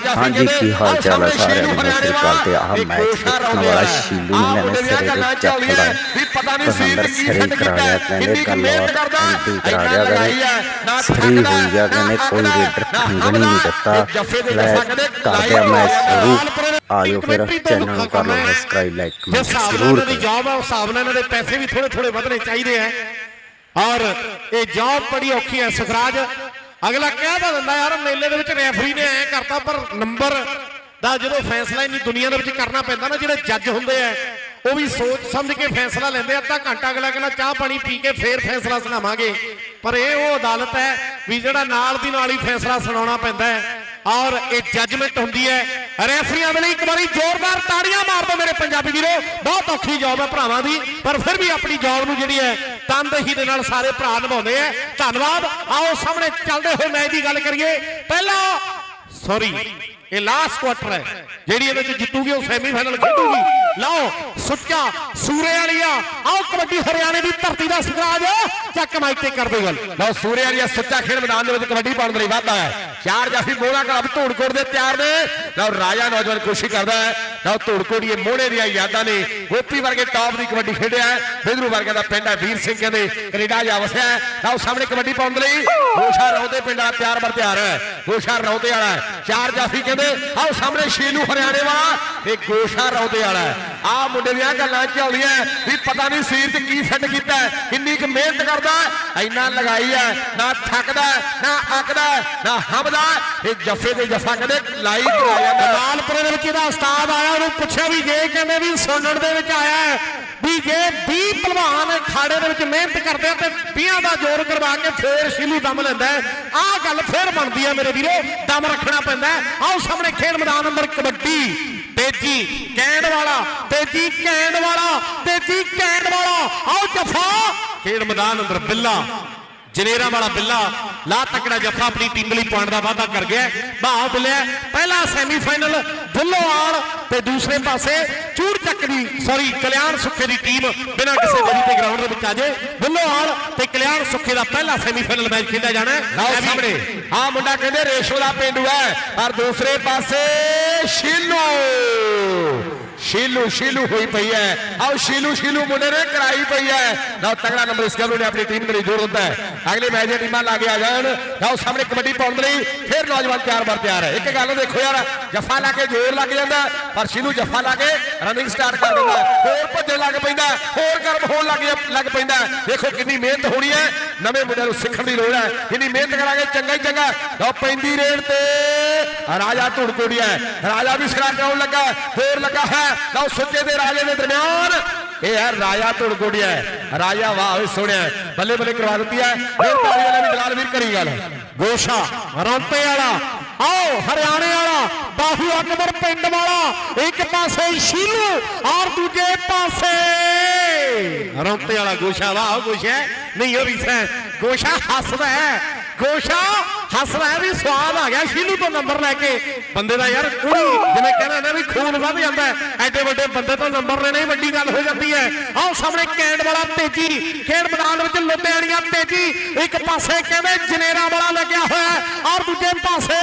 ਜਾਫੀ ਹਾਂਜੀ ਕੀ ਹਾਲ ਚਾਲ ਹੈ ਸਾਰਿਆਂ ਨੂੰ ਸਤਿ ਸ਼੍ਰੀ ਅਕਾਲ ਤੇ ਆਹ ਮੈਚ ਦੇਖਣ ਵਾਲਾ ਸ਼ੀਲੂ ਨੇ ਨੇ ਸਿਰੇ ਦੇ ਚੱਕ ਲਾਇਆ ਵੀ ਪਤਾ ਨਹੀਂ ਸੀ ਕੀ ਸਿਰੇ ਸੈੱਟ ਕਰਾ ਹੈ, ਕਹਿੰਦੇ ਕਿੰਨੀ ਕੁ ਗੱਲ ਕਰਦਾ ਲਿਆ ਲਗਾਈ ਹੈ, ਨਾ ਸਰੀ ਥੱਕਦਾ, ਹੋਈ ਗਿਆ ਕਹਿੰਦੇ ਨਾ ਕੋਈ ਨਾ ਖੰਗਣ ਹੀ ਨਹੀਂ ਦਿੱਤਾ। ਜੱਫੇ ਦੇ ਕਹਿੰਦੇ ਕਰਦੇ ਆ ਮੈਚ ਸ਼ੁਰੂ ਆਇਓ ਫਿਰ ਤੋਂ ਚੈਨਲ ਨੂੰ ਕਰ ਲਓ ਹੈ। ਸਬਸਕ੍ਰਾਈਬ ਲਾਈਕ ਕਮੈਂਟ ਜ਼ਰੂਰ ਦੀ ਕਰੋ। ਜੌਬ ਹੈ ਉਸ ਹਿਸਾਬ ਨਾਲ ਇਹਨਾਂ ਦੇ ਪੈਸੇ ਵੀ ਥੋੜੇ ਥੋੜੇ ਵਧਣੇ ਚਾਹੀਦੇ ਆ। ਔਰ ਇਹ ਜੌਬ ਬੜੀ ਔਖੀ ਹੈ ਸੁਖਰਾਜ ਅਗਲਾ ਕਹਿ ਤਾਂ ਦਿੰਦਾ, ਯਾਰ, ਮੇਲੇ ਦੇ ਵਿੱਚ ਰੈਫਰੀ ਨੇ ਐ ਕਰਤਾ, ਪਰ ਨੰਬਰ ਦਾ ਜਦੋਂ ਫੈਸਲਾ ਇੰਨੀ ਦੁਨੀਆ ਦੇ ਵਿੱਚ ਕਰਨਾ ਪੈਂਦਾ ਨਾ, ਜਿਹੜੇ ਜੱਜ ਹੁੰਦੇ ਆ, ਉਹ ਵੀ ਸੋਚ ਸਮਝ ਕੇ ਫੈਸਲਾ ਲੈਂਦੇ ਅੱਧਾ ਘੰਟਾ ਅਗਲਾ ਕਹਿੰਦਾ, ਚਾਹ ਪਾਣੀ ਪੀ ਕੇ ਫੇਰ ਫੈਸਲਾ ਸੁਣਾਵਾਂਗੇ। ਪਰ ਇਹ ਉਹ ਅਦਾਲਤ ਹੈ ਵੀ ਜਿਹੜਾ ਨਾਲ ਦੀ ਨਾਲ ਹੀ ਫੈਸਲਾ ਸੁਣਾਉਣਾ ਪੈਂਦਾ ਹੈ, ਔਰ ਇਹ ਜੱਜਮੈਂਟ ਹੁੰਦੀ ਹੈ। ਰੈਫਰੀਆਂ ਦੇ ਲਈ ਇੱਕ ਵਾਰੀ ਜ਼ੋਰਦਾਰ ਤਾੜੀਆਂ ਮਾਰ ਦਿਓ ਮੇਰੇ ਪੰਜਾਬੀ ਵੀਰੋ। ਬਹੁਤ ਔਖੀ ਜੌਬ ਹੈ ਭਰਾਵਾਂ ਦੀ, ਪਰ ਫਿਰ ਵੀ ਆਪਣੀ ਜੌਬ ਨੂੰ ਜਿਹੜੀ ਹੈ ਤਨਦੇਹੀ ਦੇ ਨਾਲ ਸਾਰੇ ਭਰਾ ਨਿਭਾਉਂਦੇ ਆ। ਧੰਨਵਾਦ। ਆਓ ਸਾਹਮਣੇ ਚੱਲਦੇ ਹੋਏ ਮੈਚ ਦੀ ਗੱਲ ਕਰੀਏ। ਪਹਿਲਾ ਸੌਰੀ ਇਹ ਲਾਸਟ ਕੁਆਟਰ ਹੈ। ਜਿਹੜੀ ਇਹਦੇ ਵਿੱਚ ਜਿੱਤੂਗੀ ਉਹ ਸੈਮੀਫਾਈਨਲ ਖੇਡੂਗੀ। ਲਓ, ਸੁੱਚਾ ਸੂਰੇ ਵਾਲੀਆ ਆਓ ਕਬੱਡੀ ਹਰਿਆਣੇ ਦੀ ਧਰਤੀ ਦਾ ਸਰਾਜ। ਚੱਕ ਮਾਈਕ ਤੇ ਕਰ ਗੱਲ। ਲਓ ਸੂਰੇ ਵਾਲੀਆ ਸੱਚਾ ਖੇਡ ਮੈਦਾਨ ਦੇ ਵਿੱਚ ਕਬੱਡੀ ਪਾਉਣ ਦੇ ਲਈ ਵਾਧਾ ਹੈ। ਚਾਰ ਜਾਫੀ ਮੋਹਰਾ ਕਲੱਬ ਧੂੜਕੋਟ ਦੇ ਤਿਆਰ ਨੇ। ਲਓ ਰਾਜਾ ਨੌਜਵਾਨ ਕੋਸ਼ਿਸ਼ ਕਰਦਾ ਹੈ। ਲਓ ਧੂੜਕੋਟੀਏ ਮੋਹਣੇ ਦੀਆਂ ਯਾਦਾਂ ਨੇ। ਗੋਪੀ ਵਰਗੇ ਟਾਪ ਦੀ ਕਬੱਡੀ ਖੇਡਿਆ ਹੈ। ਬਿੰਦਰੂ ਵਰਗਾ ਦਾ ਪਿੰਡ ਹੈ, ਵੀਰ ਸਿੰਘ ਕਹਿੰਦੇ, ਕੈਨੇਡਾ ਜਾ ਵਸਿਆ ਹੈ। ਲਓ ਸਾਹਮਣੇ ਕਬੱਡੀ ਪਾਉਣ ਦੇ ਲਈ ਗੋਸ਼ਾ ਰੌਦੇ ਪਿੰਡ ਦਾ ਤਿਆਰ ਬਰ ਤਿਆਰ ਹੈ। ਗੋਸ਼ਾ ਰੌਦੇ ਵਾਲਾ ਚਾਰ ਜਾਫੀ ਕਹਿੰਦੇ, ਆਓ ਸਾਹਮਣੇ ਸ਼ੀਲੂ ਹਰਿਆਣੇ ਵਾਲਾ ਤੇ ਗੋਸ਼ਾ ਰੌਦੇ ਵਾਲਾ ਆ ਮੁੰਡੇ ਦੀਆਂ ਗੱਲਾਂ ਚੱਲਦੀਆਂ ਵੀ ਪਤਾ ਨਹੀਂ ਸੀਰ ਚ ਕੀ ਸੈੱਟ ਕੀਤਾ ਕਿੰਨੀ ਕੁ ਮਿਹਨਤ ਕਰਦਾ ਇੰਨਾ ਲਗਾਈ ਹੈ, ਨਾ ਥੱਕਦਾ ਨਾ ਅੱਕਦਾ ਨਾ ਹਮਦਾ ਇਹ ਜੱਫੇ ਦੇ ਜੱਫਾ ਕਹਿੰਦੇ ਲਾਈ ਕਰਾ ਜਾਂਦਾ ਕਮਾਲਪੁਰੇ ਦੇ ਵਿੱਚ ਇਹਦਾ ਉਸਤਾਦ ਆਇਆ, ਉਹਨੂੰ ਪੁੱਛਿਆ ਵੀ ਜੇ ਕਹਿੰਦੇ ਵੀ ਸੁਣਨ ਦੇ ਵਿੱਚ ਆਇਆ ਵੀ ਜੇ 20 ਪਹਿਲਵਾਨ ਖਾੜੇ ਦੇ ਵਿੱਚ ਮਿਹਨਤ ਕਰਦੇ ਆ ਤੇ 20 ਦਾ ਜ਼ੋਰ ਕਰਵਾ ਕੇ ਫੇਰ ਸ਼ੀਲੂ ਦਮ ਲੈਂਦਾ ਆਹ ਗੱਲ ਫੇਰ ਬਣਦੀ ਹੈ ਮੇਰੇ ਵੀਰੋ, ਦਮ ਰੱਖਣਾ ਪੈਂਦਾ ਆਓ ਸਾਹਮਣੇ ਖੇਡ ਮੈਦਾਨ ਨੰਬਰ ਕਬੱਡੀ। ਤੇਜੀ ਕੈਂਡ ਵਾਲਾ, ਤੇਜੀ ਕਹਿਣ ਵਾਲਾ, ਤੇਜੀ ਕਹਿਣ ਵਾਲਾ। ਆਓ ਜਫਾ। ਖੇਡ ਮੈਦਾਨ ਅੰਦਰ ਬਿੱਲਾ। ਜਨੇਰਾ ਵਾਲਾ ਬਿੱਲਾ ਲਾ ਤਕੜਾ ਜੱਫਾ ਆਪਣੀ ਟੀਮ ਲਈ ਪੁਆਇੰਟ ਦਾ ਵਾਅਦਾ ਕਰ ਗਿਆ। ਬਾਹ ਬਿੱਲਿਆ ਪਹਿਲਾ ਸੈਮੀਫਾਈਨਲ ਬੁੱਲੋਵਾਲ ਤੇ ਦੂਸਰੇ ਪਾਸੇ ਚੂੜ ਚੱਕ ਦੀ ਸੌਰੀ ਕਲਿਆਣ ਸੁੱਖੇ ਦੀ ਟੀਮ ਬਿਨਾਂ ਕਿਸੇ ਵਜ੍ਹਾ ਤੇ ਗਰਾਊਂਡ ਦੇ ਵਿੱਚ ਆ ਜੇ। ਬੁੱਲੋਵਾਲ ਤੇ ਕਲਿਆਣ ਸੁੱਖੇ ਦਾ ਪਹਿਲਾ ਸੈਮੀਫਾਈਨਲ ਮੈਚ ਖੇਡਿਆ ਜਾਣਾ ਹੈ। ਸਾਹਮਣੇ ਆ ਮੁੰਡਾ ਕਹਿੰਦੇ ਰੇਸ਼ੋ ਦਾ ਪਿੰਡੂ ਹੈ ਪਰ ਦੂਸਰੇ ਪਾਸੇ ਸ਼ੀਲੂ। ਸ਼ੀਲੂ ਸ਼ੀਲੂ ਹੋਈ ਪਈ ਹੈ। ਆਓ ਸ਼ੀਲੂ ਸ਼ੀਲੂ ਮੁੰਡੇ ਨੇ ਕਰਾਈ ਪਈ ਹੈ। ਲਓ, ਤਗੜਾ ਨੰਬਰ ਇਸ ਗੱਲੋਂ ਨੇ ਆਪਣੀ ਟੀਮ ਦੇ ਲਈ ਜੋਰ ਦਿੱਤਾ ਹੈ। ਅਗਲੇ ਮੈਚ ਦੀਆਂ ਟੀਮਾਂ ਲਾ ਆ ਜਾਣ। ਲਓ, ਸਾਹਮਣੇ ਕਬੱਡੀ ਪਾਉਣ ਲਈ ਫਿਰ ਨੌਜਵਾਨ ਤਿਆਰ ਬਰ ਤਿਆਰ ਹੈ। ਇੱਕ ਗੱਲ ਦੇਖੋ ਯਾਰ, ਜੱਫਾ ਲਾ ਕੇ ਜ਼ੋਰ ਲੱਗ ਜਾਂਦਾ ਪਰ ਸ਼ੀਲੂ ਜੱਫਾ ਲਾ ਕੇ ਰਨਿੰਗ ਸਟਾਰਟ ਕਰ ਦਿੰਦਾ ਹੋਰ ਭੱਜਣ ਲੱਗ ਪੈਂਦਾ ਹੋਰ ਗਰਮ ਹੋਣ ਲੱਗ ਜਾ- ਲੱਗ ਪੈਂਦਾ ਦੇਖੋ ਕਿੰਨੀ ਮਿਹਨਤ ਹੋਣੀ ਹੈ। ਨਵੇਂ ਮੁੰਡਿਆਂ ਨੂੰ ਸਿੱਖਣ ਦੀ ਲੋੜ ਹੈ। ਕਿੰਨੀ ਮਿਹਨਤ ਕਰਾਂਗੇ, ਚੰਗਾ ਹੀ ਚੰਗਾ ਲਓ, ਪੈਂਦੀ ਰੇਡ ਤੇ। ਰਾਜਾ ਧੁੜਕੋੜੀਆ ਰਾਜਾ ਵੀ ਸਿਰਾ ਕਿਉਂ ਲੱਗਾ ਹੋਰ ਲੱਗਾ ਹੈ ਲਓ ਸੁੱਚੇ ਦੇ ਰਾਜੇ ਦੇ ਦਰਮਿਆਨ ਇਹ ਹੈ ਰਾਜਾ ਧੁੜਕੋੜੀਆ ਰਾਜਾ ਵਾਹ ਓਏ ਸੋਹਣਿਆ ਬੱਲੇ ਬੱਲੇ ਕਰਵਾ ਦਿੱਤੀ ਹੈ ਫਿਰ ਤਾਲੀ ਵਾਲਾ ਵੀ ਦਲਾਲ ਵੀਰ ਕਰੀ ਗੱਲ ਗੋਸ਼ਾ ਰੌਂਪੇ ਵਾਲਾ ਆਓ ਹਰਿਆਣੇ ਵਾਲਾ ਬਾਹੂ ਅਕਬਰ ਪਿੰਡ ਵਾਲਾ ਇੱਕ ਪਾਸੇ ਸ਼ੀਲੂ ਔਰ ਦੂਜੇ ਪਾਸੇ ਰੌਂਪੇ ਵਾਲਾ ਗੋਸ਼ਾ ਵਾਹ ਗੋਸ਼ਾ ਨਹੀਂ ਉਹ ਵੀ ਸੈ ਗੋਸ਼ਾ ਹੱਸਦਾ ਹੈ ਗੋਸ਼ਾ ਹੱਸਦਾ ਹੈ ਵੀ ਸਵਾਦ ਆ ਗਿਆ, ਸ਼ੀਲੂ ਤੋਂ ਨੰਬਰ ਲੈ ਕੇ। ਬੰਦੇ ਦਾ ਯਾਰ ਕੋਈ ਜਿਵੇਂ ਕਹਿੰਦਾ ਨਾ ਵੀ ਖੂਨ ਵੱਧ ਜਾਂਦਾ ਐਡੇ ਵੱਡੇ ਬੰਦੇ ਤੋਂ ਨੰਬਰ ਲੈਣਾ ਹੀ ਵੱਡੀ ਗੱਲ ਹੋ ਜਾਂਦੀ ਹੈ। ਆਓ ਸਾਹਮਣੇ ਕੈਂਡ ਵਾਲਾ ਤੇਜੀ ਖੇਡ ਮੈਦਾਨ ਵਿੱਚ ਲੁੱਟਿਆਣੀਆਂ ਤੇਜੀ, ਇੱਕ ਪਾਸੇ ਕਹਿੰਦੇ ਜਨੇਰਾ ਵਾਲਾ ਲੱਗਿਆ ਹੋਇਆ ਔਰ ਦੂਜੇ ਪਾਸੇ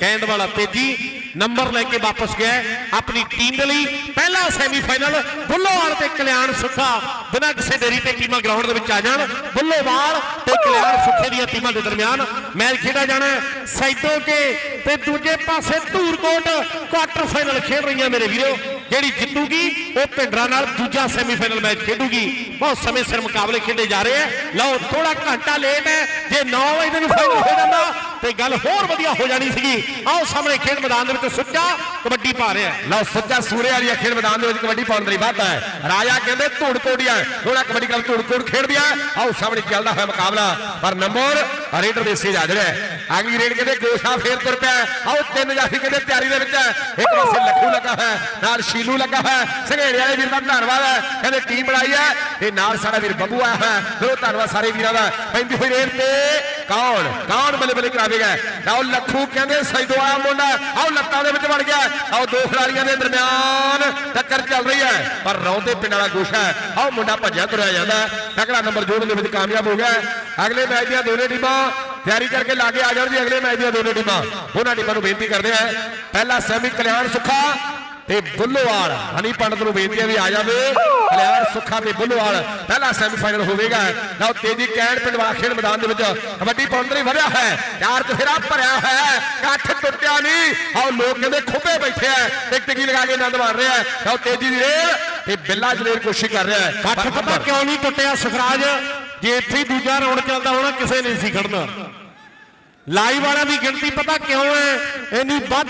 ਕੈਂਡ ਵਾਲਾ ਤੇਜੀ ਨੰਬਰ ਲੈ ਕੇ ਵਾਪਸ ਗਿਆ ਆਪਣੀ ਟੀਮ ਦੇ ਲਈ ਪਹਿਲਾ ਸੈਮੀਫਾਈਨਲ ਬੁੱਲੋਵਾਲ ਤੇ ਕਲਿਆਣ ਸੁੱਖਾ। ਬਿਨਾਂ ਕਿਸੇ ਦੇਰੀ ਤੇ ਟੀਮਾਂ ਗਰਾਊਂਡ ਦੇ ਵਿੱਚ ਆ ਜਾਣ, ਬੁੱਲੋਵਾਲ ਤੇ ਕਲਿਆਣ ਸੁੱਖੇ ਦੀਆਂ ਟੀਮਾਂ ਦੇ ਦਰਮਿਆਨ ਮੈਚ ਖੇਡਿਆ ਜਾਣਾ ਹੈ। ਸੈਦੋ ਕੇ ਤੇ ਦੂਜੇ ਪਾਸੇ ਧੂਰਕੋਟ ਕੁਆਟਰ ਫਾਈਨਲ ਖੇਡ ਰਹੀਆਂ ਮੇਰੇ ਵੀਰੋ ਜਿਹੜੀ ਜਿੱਤੂਗੀ, ਉਹ ਭਿੰਡਰਾ ਨਾਲ ਦੂਜਾ ਸੈਮੀਫਾਈਨਲ ਮੈਚ ਖੇਡੂਗੀ। ਬਹੁਤ ਸਮੇਂ ਸਿਰ ਮੁਕਾਬਲੇ ਖੇਡੇ ਜਾ ਰਹੇ ਆ। ਲਓ ਥੋੜਾ ਘੰਟਾ ਲੇਟ ਹੈ। ਜੇ 9 ਵਜੇ ਨੂੰ ਫਾਈਨਲ ਹੋ ਜਾਂਦਾ, ਤੇ ਗੱਲ ਹੋਰ ਵਧੀਆ ਹੋ ਜਾਣੀ ਸੀਗੀ। ਆਓ, ਸਾਹਮਣੇ ਖੇਡ ਮੈਦਾਨ ਦੇ ਵਿੱਚ ਸੁੱਚਾ ਕਬੱਡੀ ਪਾ ਰਿਹਾ ਲਓ, ਸੱਚਾ ਸੂਰੇ ਵਾਲੀ ਖੇਡ ਮੈਦਾਨ ਦੇ ਵਿੱਚ ਕਬੱਡੀ ਪਾਉਣ ਦੇ ਵਾਧਾ ਹੈ। ਰਾਜਾ ਕਹਿੰਦੇ, ਧੂੜ ਕੋੜੀਆਂ ਥੋੜਾ ਕਬੱਡੀ ਕਲੱਬ ਧੂੜ ਕੋੜ ਖੇਡਦੀ ਆ। ਆਓ, ਸਾਹਮਣੇ ਚੱਲਦਾ ਹੋਇਆ ਮੁਕਾਬਲਾ। ਪਰ ਨੰਬਰ ਰੇਡਰ ਦੇ ਸੇ ਜਾ ਜਿਹੜਾ ਅਗਲੀ ਰੇਡ ਕਹਿੰਦੇ, ਗੋਸ਼ਾ ਫੇਰ ਤੁਰ ਪਿਆ। ਆਓ, ਤਿੰਨ ਜਾਫੀ ਕਹਿੰਦੇ, ਤਿਆਰੀ ਦੇ ਵਿੱਚ ਹੈ। ਇੱਕ ਪਾਸੇ ਲੱਖੂ ਲੱਗਾ ਹੈ। ਨਾਲ ਸ਼ੀਲੂ ਲੱਗਾ ਹੈ। ਸੰਘੇੜੇ ਵਾਲੇ ਵੀਰ ਦਾ ਧੰਨਵਾਦ ਹੈ। ਕਹਿੰਦੇ, ਟੀਮ ਬਣਾਈ ਹੈ ਤੇ ਨਾਲ ਸਾਡਾ ਵੀਰ ਬੱਬੂ ਆਇਆ ਹੈ। ਦੋ ਧੰਨਵਾਦ ਸਾਰੇ ਵੀਰਾਂ ਦਾ। ਪੈਂਦੀ ਹੋਈ ਰੇਡ ਤੇ ਕੌਣ? ਕੌਣ ਬੱਲੇ ਬੱਲੇ ਕਰਾਵੇਗਾ ਆਓ ਲੱਖੂ ਕਹਿੰਦੇ ਸੈਦੋ ਆਇਆ ਮੁੰਡਾ ਆਓ ਲੱਤਾਂ ਦੇ ਵਿੱਚ ਵੜ ਗਿਆ ਆਓ ਦੋ ਖਿਡਾਰੀਆਂ ਦੇ ਦਰਮਿਆਨ ਟੱਕਰ ਚੱਲ ਰਹੀ ਹੈ। ਪਰ ਰੌਂਦੇ ਪਿੰਡ ਵਾਲਾ ਗੋਸ਼ਾ ਆਓ ਮੁੰਡਾ ਭੱਜਿਆ ਤੁਰਿਆ ਜਾਂਦਾ ਹੈ। ਨੰਬਰ ਜੋੜਨ ਦੇ ਵਿੱਚ ਕਾਮਯਾਬ ਹੋ ਗਿਆ ਅਗਲੇ ਮੈਚ ਦੀਆਂ ਦੋਨੇ ਟੀਮਾਂ ਤਿਆਰੀ ਕਰਕੇ ਲਾਗੇ ਆ ਜਾਣ ਜੀ। ਅਗਲੇ ਮੈਚ ਦੀਆਂ ਦੋਨੇ ਟੀਮਾਂ। ਉਹਨਾਂ ਟੀਮਾਂ ਨੂੰ ਬੇਨਤੀ ਕਰਦੇ ਆ ਪਹਿਲਾ ਸੈਮੀ ਕਲਿਆਣ ਸੁੱਖਾ ਤੇ ਬੁੱਲੋਵਾਲ ਹਨੀ ਪੰਡਤ ਨੂੰ ਬੇਨਤੀ ਹੈ ਵੀ ਆ ਜਾਵੇ। ਕਲਿਆਣ ਸੁੱਖਾ ਤੇ ਬੁੱਲੋਵਾਲ ਪਹਿਲਾ ਸੈਮੀਫਾਈਨਲ ਹੋਵੇਗਾ। ਲਓ ਤੇਜੀ ਕੈਂਡ ਪਿੰਡਵਾ ਖੇਡ ਮੈਦਾਨ ਦੇ ਵਿੱਚ ਕਬੱਡੀ ਪੌਂਦਰੀ ਵਧਿਆ ਹੈ। ਚਾਰ ਚਫੇਰਾ ਭਰਿਆ ਹੈ ਕੱਠ ਟੁੱਟਿਆ ਨਹੀਂ। ਆਓ ਲੋਕ ਕਹਿੰਦੇ ਖੁੱਬੇ ਬੈਠੇ ਆ ਟਿਕ ਟਿਕੀ ਲਗਾ ਕੇ ਆਨੰਦ ਮਾਣ ਰਿਹਾ ਲਓ ਤੇਜੀ ਦੀ ਰੇਲ ਤੇ ਬਿੱਲਾ ਜਲੇਰ ਕੋਸ਼ਿਸ਼ ਕਰ ਰਿਹਾ ਹੈ। ਕੱਠ ਪਤਾ ਕਿਉਂ ਨਹੀਂ ਟੁੱਟਿਆ ਸੁਖਰਾਜ? ਜੇ ਇੱਥੇ ਦੂਜਾ ਰਾਉਂਡ ਚੱਲਦਾ ਹੋਣਾ ਕਿਸੇ ਨਹੀਂ ਸੀ ਖੜਨਾ। ਲਾਈਵ ਵਾਲਿਆਂ ਦੀ ਗਿਣਤੀ ਪਤਾ ਕਿਉਂ ਹੈ? ਇੰਨੀ ਵੱਧ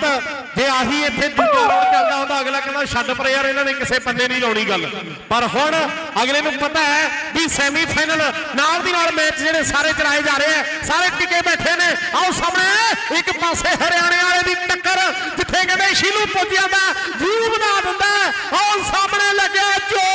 ਜੇ ਆਹੀ ਇੱਥੇ ਦੂਜਾ ਰਾਉਂਡ ਚੱਲਦਾ ਹੁੰਦਾ ਅਗਲਾ ਕਹਿੰਦਾ ਛੱਡ ਪਰ ਯਾਰ ਇਹਨਾਂ ਨੇ ਕਿਸੇ ਪੰਨੇ ਨਹੀਂ ਲਾਉਣੀ ਗੱਲ। ਪਰ ਹੁਣ ਅਗਲੇ ਨੂੰ ਪਤਾ ਹੈ ਵੀ ਸੈਮੀਫਾਈਨਲ ਨਾਲ ਦੀ ਨਾਲ ਮੈਚ ਜਿਹੜੇ ਸਾਰੇ ਚਲਾਏ ਜਾ ਰਹੇ ਆ ਸਾਰੇ ਟਿਕੇ ਬੈਠੇ ਨੇ। ਆਓ ਸਾਹਮਣੇ ਇੱਕ ਪਾਸੇ ਹਰਿਆਣੇ ਵਾਲੇ ਦੀ ਟੱਕਰ ਜਿੱਥੇ ਕਹਿੰਦੇ ਸ਼ੀਲੂ ਪੁੱਜ ਜਾਂਦਾ ਜੂ ਬਣਾ ਦਿੰਦਾ ਆਓ ਸਾਹਮਣੇ ਲੱਗਿਆ ਜੋ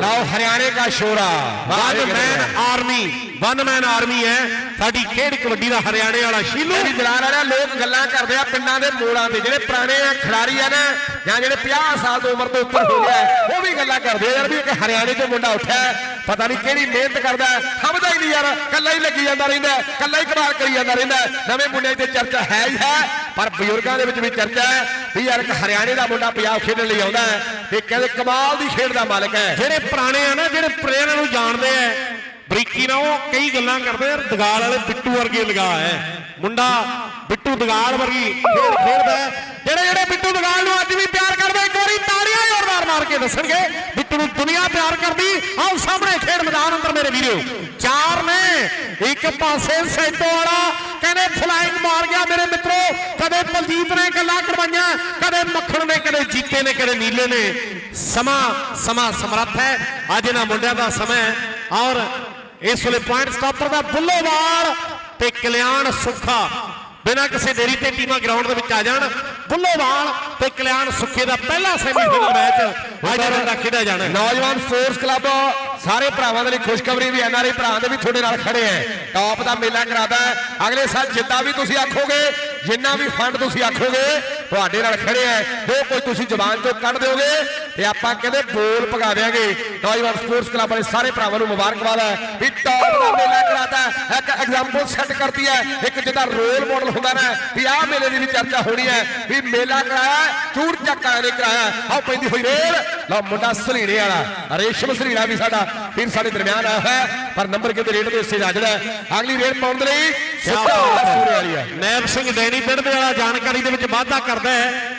ਲਓ ਹਰਿਆਣੇ ਦਾ ਸ਼ੋਰਾ। One man army one man army ਹੈ। ਸਾਡੀ ਖੇਡ ਕਬੱਡੀ ਦਾ ਹਰਿਆਣੇ ਵਾਲਾ ਸ਼ੀਲੂ। ਇਹ ਵੀ ਜਲਾ ਰਿਹਾ ਲੋਕ ਗੱਲਾਂ ਕਰਦੇ ਆ ਪਿੰਡਾਂ ਦੇ ਮੋੜਾਂ ਤੇ। ਜਿਹੜੇ ਪੁਰਾਣੇ ਆ ਖਿਡਾਰੀ ਆ ਨਾ ਜਾਂ ਜਿਹੜੇ 50 ਸਾਲ ਤੋਂ ਉਮਰ ਤੋਂ ਉੱਪਰ ਹੋ ਗਿਆ ਉਹ ਵੀ ਗੱਲਾਂ ਕਰਦੇ ਆ। ਯਾਰ ਵੀ ਇੱਕ ਹਰਿਆਣੇ ਤੋਂ ਮੁੰਡਾ ਉੱਠਿਆ ਪਤਾ ਨਹੀਂ ਕਿਹੜੀ ਮਿਹਨਤ ਕਰਦਾ ਸਮਝਦਾ ਹੀ ਨਹੀਂ ਯਾਰ ਕੱਲਾ ਹੀ ਲੱਗੀ ਜਾਂਦਾ ਰਹਿੰਦਾ ਕੱਲਾ ਹੀ ਕਮਾਲ ਕਰੀ ਜਾਂਦਾ ਰਹਿੰਦਾ। ਨਵੇਂ ਮੁੰਡਿਆਂ ਦੀ ਚਰਚਾ ਹੈ ਹੀ ਹੈ ਪਰ ਬਜ਼ੁਰਗਾਂ ਦੇ ਵਿੱਚ ਵੀ ਚਰਚਾ ਹੈ ਵੀ ਯਾਰ ਇੱਕ ਹਰਿਆਣੇ ਦਾ ਮੁੰਡਾ ਪੰਜਾਬ ਖੇਡਣ ਲਈ ਆਉਂਦਾ ਹੈ ਤੇ ਕਹਿੰਦੇ ਕਮਾਲ ਦੀ ਖੇਡ ਦਾ ਮਾਲਕ ਹੈ। ਜਿਹੜੇ ਪੁਰਾਣੇ ਆ ਨਾ ਜਿਹੜੇ ਪਲੇਅਰਾਂ ਨੂੰ ਜਾਣਦੇ ਆ। ਬਰੀਕੀ ਨਾਲ ਉਹ ਕਈ ਗੱਲਾਂ ਕਰਦੇ ਆ, ਦਗਾਲ ਵਾਲੇ ਬਿੱਟੂ ਵਰਗੇ ਲਗਾ ਹੈ। ਮੁੰਡਾ ਬਿੱਟੂ ਦਗਾਲ ਵਰਗੀ ਖੇਡ ਖੇਡਦਾ ਜਿਹੜੇ ਜਿਹੜੇ ਬਿੱਟੂ ਦਗਾਲ ਨੂੰ ਅੱਜ ਵੀ ਪਿਆਰ ਕਰਦੇ, ਇੱਕ ਵਾਰੀ ਤਾੜੀਆਂ ਜ਼ੋਰਦਾਰ ਮਾਰ ਕੇ ਦੱਸਣਗੇ। ਬਿੱਟੂ ਨੂੰ ਦੁਨੀਆ ਪਿਆਰ ਕਰਦੀ, ਆਓ ਸਾਹਮਣੇ ਖੇਡ ਮੈਦਾਨ ਅੰਦਰ ਮੇਰੇ ਵੀਰੋ। ਚਾਰ ਨੇ, ਇੱਕ ਪਾਸੇ ਸੈਂਟੋ ਵਾਲਾ, ਕਹਿੰਦੇ ਫਲਾਈਂਗ ਮਾਰ ਗਿਆ ਮੇਰੇ ਮਿੱਤਰੋ। ਕਦੇ ਬਲਜੀਤ ਨੇ ਗੱਲਾਂ ਕਰਵਾਈਆਂ ਕਦੇ ਮੱਖਣ ਨੇ, ਕਦੇ ਜੀਤੇ ਨੇ, ਕਦੇ ਨੀਲੇ ਨੇ। ਸਮਾਂ ਸਮਾਂ ਸਮਰੱਥ ਹੈ। ਅੱਜ ਇਹਨਾਂ ਮੁੰਡਿਆਂ ਦਾ ਸਮਾਂ ਔਰ ਇਸ ਵੇਲੇ ਪੁਆਇੰਟ ਸਟਾਪਰ ਦਾ ਬੁੱਲੋਵਾਲ ਤੇ ਕਲਿਆਣ ਸੁੱਖਾ। ਬਿਨਾਂ ਕਿਸੇ ਦੇਰੀ ਤੇ ਟੀਮਾਂ ਗਰਾਊਂਡ ਦੇ ਵਿੱਚ ਆ ਜਾਣ। ਬੁੱਲੋਵਾਲ ਤੇ ਕਲਿਆਣ ਸੁੱਖੇ ਦਾ ਪਹਿਲਾ ਸੈਮੀਫਾਈਨਲ ਮੈਚ ਅੱਜ ਦਾ ਖੇਡਿਆ ਜਾਣਾ। ਨੌਜਵਾਨ ਸਪੋਰਟਸ ਕਲੱਬ ਸਾਰੇ ਭਰਾਵਾਂ ਦੇ ਲਈ ਖੁਸ਼ਖਬਰੀ ਵੀ ਐਨਆਰਆਈ ਭਰਾ ਦੇ ਵੀ ਤੁਹਾਡੇ ਨਾਲ ਖੜੇ ਐ। ਟਾਪ ਦਾ ਮੇਲਾ ਕਰਾਦਾ ਅਗਲੇ ਸਾਲ ਜਿੱਦਾਂ ਵੀ ਤੁਸੀਂ ਆਖੋਗੇ ਜਿੰਨਾ ਵੀ ਫੰਡ ਤੁਸੀਂ ਆਖੋਗੇ ਤੁਹਾਡੇ ਨਾਲ ਖੜੇ ਐ ਜੋ ਕੋਈ ਤੁਸੀਂ ਜ਼ਬਾਨ ਚੋਂ ਕੱਢ ਦਿਓਗੇ ਤੇ ਆਪਾਂ ਕਹਿੰਦੇ ਬੋਲ ਪਗਾ ਦੇਾਂਗੇ ਨੌਜਵਾਨ ਸਪੋਰਟਸ ਕਲੱਬ ਵਾਲੇ ਸਾਰੇ ਭਰਾਵਾਂ ਨੂੰ ਮੁਬਾਰਕਬਾਦ ਹੈ। ਵੀ ਟਾਪ ਦਾ ਮੇਲਾ ਕਰਾਤਾ ਹੈ। ਇੱਕ ਐਗਜ਼ਾਮਪਲ ਸੈੱਟ ਕਰਤੀ ਹੈ। ਇੱਕ ਜਿਹਦਾ ਰੋਲ ਮਾਡਲ ਹੁੰਦਾ ਨਾ ਵੀ ਆਹ ਮੇਲੇ ਦੀ ਵੀ ਚਰਚਾ ਹੋਣੀ ਹੈ। ਵੀ ਮੇਲਾ ਕਰਾਇਆ ਚੂੜ ਚੱਕਾ ਨੇ ਕਰਾਇਆ ਆਹ ਪੈਂਦੀ ਹੋਈ ਰੇਲ ਲਓ ਮੁੰਡਾ ਸਲੀੜੇ ਵਾਲਾ। ਰੇਸ਼ਮ ਸਲੀੜਾ ਵੀ ਸਾਡਾ ਫਿਰ ਸਾਡੇ ਦਰਮਿਆਨ ਆਇਆ ਹੈ। ਪਰ ਨੰਬਰ ਕਿਤੇ ਰੇਟ ਦੇ ਹਿੱਸੇ ਜਾਜਦਾ ਅਗਲੀ ਰੇਲ ਪਾਉਣ ਦੇ ਲਈ ਸਿੱਧਾ ਸੂਰੇ ਵਾਲੀ ਹੈ ਨੈਬ ਸਿੰਘ ਡੈਣੀ ਪਿੰਡ ਦੇ ਵਾਲਾ ਜਾਣਕਾਰੀ ਦੇ ਵਿੱਚ ਵਾਅਦਾ ਕਰਦਾ ਹੈ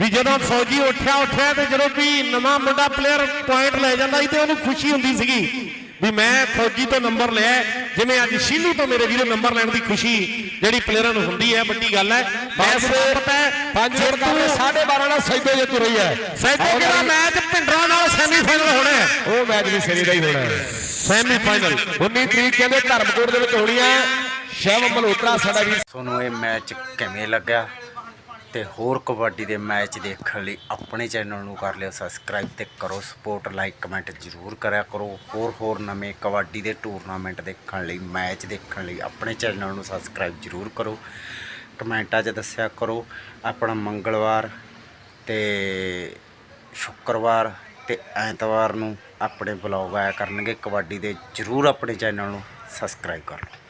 ਵੀ ਜਦੋਂ ਫੌਜੀ ਉੱਠਿਆ ਉੱਠਿਆ ਤੇ ਜਦੋਂ ਵੀ ਨਵਾਂ ਮੁੰਡਾ ਪਲੇਅਰ ਪੁਆਇੰਟ ਲੈ ਜਾਂਦਾ ਸੀ ਤੇ ਉਹਨੂੰ ਖੁਸ਼ੀ ਹੁੰਦੀ ਸੀਗੀ ਵੀ ਮੈਂ ਫੌਜੀ ਤੋਂ ਨੰਬਰ ਲਿਆ। ਜਿਵੇਂ ਅੱਜ ਸ਼ੀਲੂ ਤੋਂ ਮੇਰੇ ਵੀਰੋ ਨੰਬਰ ਲੈਣ ਦੀ ਖੁਸ਼ੀ ਜਿਹੜੀ ਪਲੇਅਰਾਂ ਨੂੰ ਹੁੰਦੀ ਹੈ ਵੱਡੀ ਗੱਲ ਹੈ। ਵੈਸੇ ਵੈਸੇ ਪਤਾ ਹੈ ਪੰਜ ਰੇਡ ਕਰਦੇ 12.5 ਨਾਲ ਸੈਦੋ ਜਿੱਤੂ ਰਹੀ ਹੈ। ਸੈਕੋ ਕਿਹੜਾ ਮੈਚ ਭਿੰਡਰਾਂ ਨਾਲ ਸੈਮੀਫਾਈਨਲ ਹੋਣਾ ਹੈ। ਉਹ ਮੈਚ ਵੀ ਸਿਰੇ ਦਾ ਹੀ ਹੋਣਾ ਹੈ। ਸੈਮੀਫਾਈਨਲ 19 ਤਰੀਕ ਕਹਿੰਦੇ ਧਰਮਕੋਟ ਦੇ ਵਿੱਚ ਹੋਣੀ ਹੈ। ਸ਼ਿਵ ਮਲਹੋਤਰਾ ਸਾਡਾ ਵੀ ਤੁਹਾਨੂੰ ਇਹ ਮੈਚ ਕਿਵੇਂ ਲੱਗਿਆ? ਤੇ ਹੋਰ ਕਬੱਡੀ ਦੇ ਮੈਚ ਦੇਖਣ ਲਈ ਆਪਣੇ ਚੈਨਲ ਨੂੰ ਕਰ ਲਿਓ ਸਬਸਕ੍ਰਾਈਬ ਤੇ ਕਰੋ ਸਪੋਰਟ ਲਾਈਕ ਕਮੈਂਟ ਜ਼ਰੂਰ ਕਰਿਆ ਕਰੋ। ਹੋਰ ਹੋਰ ਨਵੇਂ ਕਬੱਡੀ ਦੇ ਟੂਰਨਾਮੈਂਟ ਦੇਖਣ ਲਈ, ਮੈਚ ਦੇਖਣ ਲਈ ਆਪਣੇ ਚੈਨਲ ਨੂੰ ਸਬਸਕ੍ਰਾਈਬ ਜ਼ਰੂਰ ਕਰੋ। ਕਮੈਂਟਾਂ 'ਚ ਦੱਸਿਆ ਕਰੋ ਆਪਣਾ ਮੰਗਲਵਾਰ ਤੇ ਸ਼ੁੱਕਰਵਾਰ ਤੇ ਐਤਵਾਰ ਨੂੰ ਆਪਣੇ ਬਲੌਗ ਆਇਆ ਕਰਨਗੇ। ਕਬੱਡੀ ਦੇ ਜ਼ਰੂਰ ਆਪਣੇ ਚੈਨਲ ਨੂੰ ਸਬਸਕ੍ਰਾਈਬ ਕਰ ਲਓ।